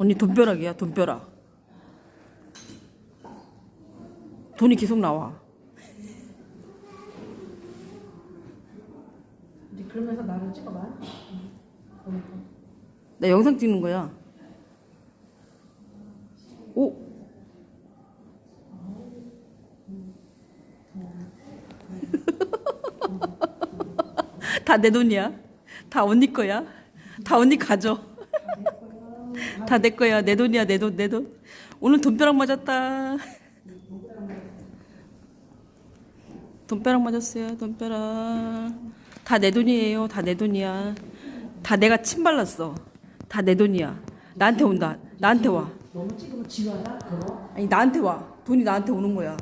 언니 돈벼락이야 돈벼락. 돈이 계속 나와. 그러면서 나를 찍어봐. 나 영상 찍는 거야. 오. 다 내 돈이야? 다 언니 거야? 다 언니 가져 다 내 거야. 내 돈이야. 내 돈 내 돈. 오늘 돈벼락 맞았다. 돈벼락 맞았어요. 돈벼락. 다 내 돈이에요. 다 내 돈이야. 다 내가 침 발랐어. 다 내 돈이야. 나한테 온다. 나한테 와. 너무 찍으면 지가 알아? 그거? 아니 나한테 와. 돈이 나한테 오는 거야